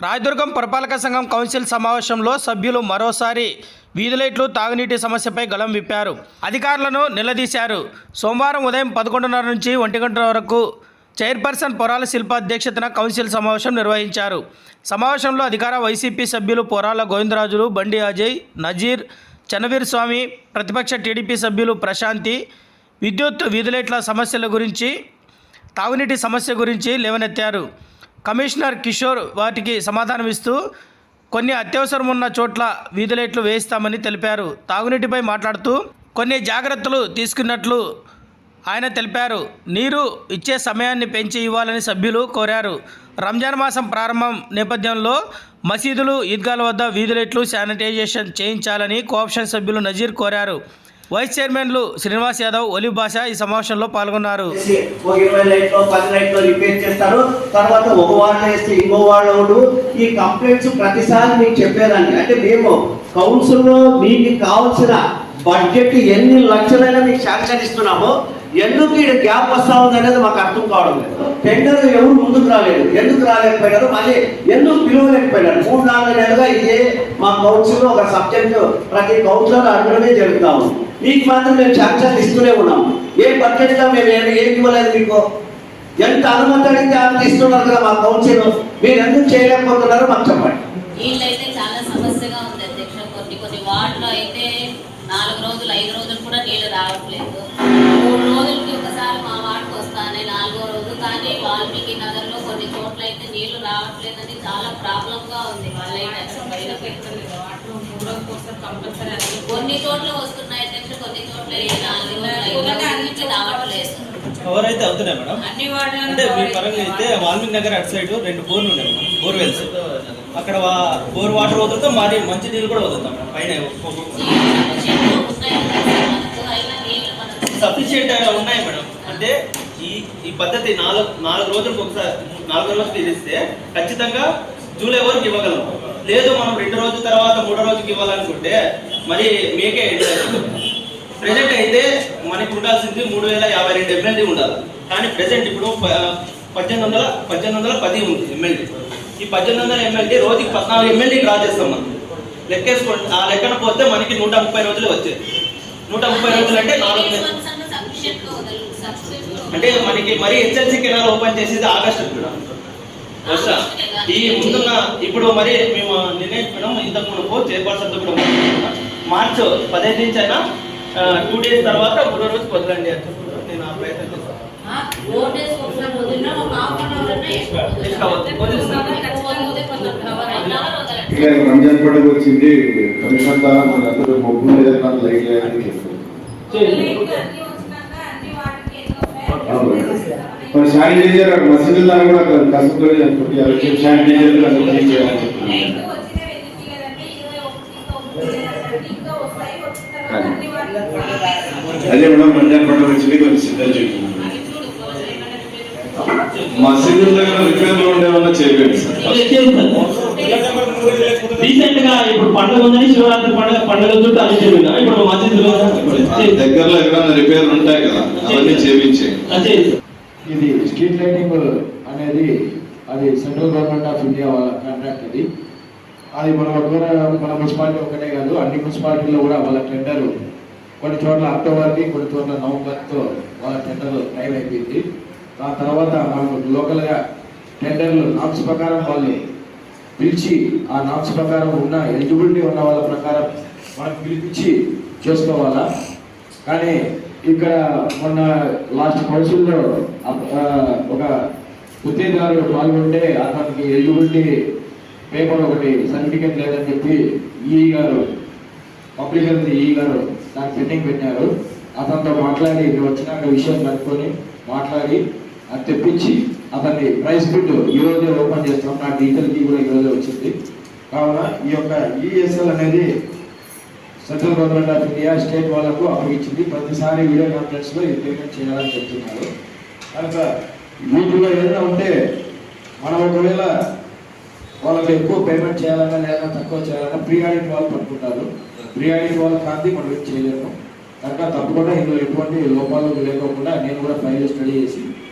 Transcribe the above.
రాయదుర్గం పురపాలక సంఘం కౌన్సిల్ సమావేశంలో సభ్యులు మరోసారి వీధులైట్లు తాగునీటి సమస్యపై గళం విప్పారు. అధికారులను నిలదీశారు. సోమవారం ఉదయం పదకొండున్నర నుంచి ఒంటి గంట వరకు చైర్పర్సన్ పొరాల శిల్ప అధ్యక్షతన కౌన్సిల్ సమావేశం నిర్వహించారు. సమావేశంలో అధికార వైసీపీ సభ్యులు పొరాల గోవిందరాజులు బండి అజయ్ నజీర్ చనవీర్ స్వామి ప్రతిపక్ష టీడీపీ సభ్యులు ప్రశాంతి విద్యుత్ వీధులైట్ల సమస్యల గురించి తాగునీటి సమస్య గురించి లేవనెత్తారు. కమిషనర్ కిషోర్ వాటికి సమాధానమిస్తూ కొన్ని అత్యవసరం ఉన్న చోట్ల వీధులైట్లు వేయిస్తామని తెలిపారు. తాగునీటిపై మాట్లాడుతూ కొన్ని జాగ్రత్తలు తీసుకున్నట్లు ఆయన తెలిపారు. నీరు ఇచ్చే సమయాన్ని పెంచి ఇవ్వాలని సభ్యులు కోరారు. రంజాన్ మాసం ప్రారంభం నేపథ్యంలో మసీదులు ఈద్గాల వద్ద వీధి లైట్లు శానిటైజేషన్ చేయించాలని కోఆప్షన్ సభ్యులు నజీర్ కోరారు. వైస్ చైర్మన్లు శ్రీనివాస్ యాదవ్ ఒలివ్ భాష ఈ సమావేశంలో పాల్గొన్నారు. రిపేర్ చేస్తారు. తర్వాత ఒక వార్డు వేస్తే ఇంకో ఈ కంప్లైంట్స్ ప్రతిసారి మీకు చెప్పేదాన్ని. అంటే మేము కౌన్సిల్లో మీకు కావాల్సిన బడ్జెట్ ఎన్ని లక్షలైనా మీకు శాంక్షన్ ఇస్తున్నామో ఎందుకు ఇక్కడ గ్యాప్ వస్తా ఉంది అనేది మాకు అర్థం కావడం లేదు. టెండర్ ఎవరు ముందుకు రాలేదు. ఎందుకు రాలేకపోయినారు? మళ్ళీ ఎందుకు పిలవలేకపోయినారు? మూడు నాలుగు నెలలుగా ఇదే మా కౌన్సిల్ ఒక సబ్జెక్ట్ ప్రతి కౌన్సిలర్ అడగడమే జరుగుతా ఉంది. మీకు మాత్రం మేము శాంక్షన్ ఇస్తూనే ఉన్నాం. ఏ బడ్జెట్గా మేము ఏమి ఇవ్వలేదు మీకు? ఎంత అనుమతి అడిగితే అంత ఇస్తున్నారు కదా మా కౌన్సిల్. మీరు ఎందుకు చేయలేకపోతున్నారో మాకు చెప్పండి. చాలా సమస్యగా ఉంది అధ్యక్ష. కొన్ని కొన్ని వార్డులో అయితే నాలుగు రోజులు ఐదు రోజులు కూడా నీళ్ళు రావట్లేదు. మూడు రోజులకి ఒకసారి మా వార్డుకు వస్తానే నాలుగో రోజు. కానీ వాల్మీకి నగర్లో కొన్ని చోట్ల అయితే నీళ్ళు రావట్లేదని చాలా ప్రాబ్లం గా ఉంది వాళ్ళైతే. కొన్ని చోట్ల వస్తున్నాయి కొన్ని చోట్ల నాలుగు రోజులు రావట్లేదు. కవర్ అయితే అవుతున్నాయి మేడం? అన్ని అంటే మీ పరంగా అయితే వాల్మీకి నగర్ అటు సైడ్ రెండు బోర్లు ఉన్నాయి మేడం బోర్ వెల్స్ అక్కడ వా- బోర్ వాటర్ వదులుతాం మరి మంచి నీళ్ళు కూడా వదులుతాం మేడం. పైన సఫిషియెంట్ ఉన్నాయి మేడం. అంటే ఈ ఈ పద్ధతి నాలుగు నాలుగు రోజులకు ఒకసారి నాలుగు రోజులు ఇస్తే ఖచ్చితంగా జూలై వరకు ఇవ్వగలం. లేదు మనం రెండు రోజుల తర్వాత మూడో రోజుకి ఇవ్వాలనుకుంటే మరి మీకే ప్రెసెంట్ అయితే మనకి ఉండాల్సింది మూడు వేల యాభై రెండు ఎమ్మెల్యే ఉండాలి. కానీ ప్రజెంట్ ఇప్పుడు ప- పద్దెనిమిది వందల పద్దెనిమిది వందల పది ఉంది ఎమ్మెల్యే ఈ పద్దెనిమిది వందల ఎమ్మెల్యే రోజుకి పద్నాలుగు ఎమ్మెల్యే డ్రా చేస్తాం మనం. లెక్కేసుకోండి ఆ లెక్కన పోతే మనకి నూట ముప్పై రోజులు వచ్చేది. నూట ముప్పై రోజులు అంటే నాలుగు. అంటే మనకి మరి హెచ్ఎల్సీ కెనాల్ ఓపెన్ చేసేది ఆగస్టు కూడా. వస్తా ఈ ముందున్న ఇప్పుడు మరి మేము నిర్ణయించడం ఇంతకు మునుపు చైర్పర్సన్తో కూడా. మార్చ్ పదిహేను నుంచి అయినా టూ డేస్ తర్వాత మూడో రోజు వదలండి అని నేను ఆ ప్రయత్నం చేస్తాను. ఇక రంజాన్ పండుగ వచ్చింది. కమిషన్ ద్వారా మొగ్గు లైట్ లేదని. మరి శానిటైజర్ అక్కడ మసీదుల ద్వారా కూడా అక్కడ కసుకొని అనుకుంటే శానిటైజర్ అదే మేడం రంజాన్ పండుగ వచ్చింది కొంచెం సిద్ధం చేయండి మసీదుల దగ్గర రిపేర్లు ఉండేవన్నా చేయలేదు. సార్ రీసెంట్గా ఇప్పుడు పండుగ ఉందని శివరాత్రి పండుగ పండుగ చుట్టూ అది చెప్పిన ఇప్పుడు మసీదులో దగ్గరలో ఎక్కడన్నా రిపేర్లు ఉంటాయి కదా అవన్నీ చేపించే. ఇది స్ట్రీట్ లైటింగ్ అనేది అది సెంట్రల్ గవర్నమెంట్ ఆఫ్ ఇండియా వాళ్ళ కాంట్రాక్ట్ అది అది మన ఒకవేళ మన మున్సిపాలిటీ ఒకటే కాదు అన్ని మున్సిపాలిటీలో కూడా వాళ్ళ టెండర్ కొన్ని చోట్ల అక్టోబర్కి కొన్ని చోట్ల నవంబర్తో వాళ్ళ టెండర్ టైం అయిపోయింది. దాని తర్వాత మనకు లోకల్గా టెండర్లు నామ్స్ ప్రకారం వాళ్ళు పిలిచి ఆ నామ్స్ ప్రకారం ఉన్న ఎలిజిబిలిటీ ఉన్న వాళ్ళ ప్రకారం మనం పిలిపించి చేసుకోవాలా? కానీ ఇక్కడ మొన్న లాస్ట్ కౌన్సిల్లో ఒక గుత్తేదారు పాల్గొంటే అతనికి ఎలిజిబిలిటీ పేపర్ ఒకటి సర్టిఫికేట్ లేదని చెప్పి ఈ గారు పబ్లిక్ హెల్త్ ఈ గారు దానికి సెట్టింగ్ పెట్టారు అతనితో మాట్లాడి వచ్చినాక విషయం కనుక్కొని మాట్లాడి తెప్పించి అతన్ని ప్రైస్ బిడ్ ఈ రోజే ఓపెన్ చేస్తాం నా డీటెయిల్కి కూడా ఈరోజే వచ్చింది. కావున ఈ యొక్క ఈఎస్ఎల్ అనేది central government of India state వాళ్ళకు అప్పగించింది. ప్రతిసారి వీడియో కాన్ఫరెన్స్లో పేమెంట్ చేయాలని చెప్తున్నారు. కనుక వీటిలో ఏదైనా ఉంటే మనం ఒకవేళ వాళ్ళకి ఎక్కువ పేమెంట్ చేయాలన్నా లేదా తక్కువ చేయాలన్నా ప్రీ ఆడిట్ వాళ్ళు పట్టుకుంటారు. ప్రీ ఆడిట్ వాళ్ళు కాంతి మనం ఏం చేయలేము. కనుక తప్పకుండా ఇందులో ఎటువంటి లోపాలు లేకోకుండా నేను కూడా ఫైల్ స్టడీ చేసి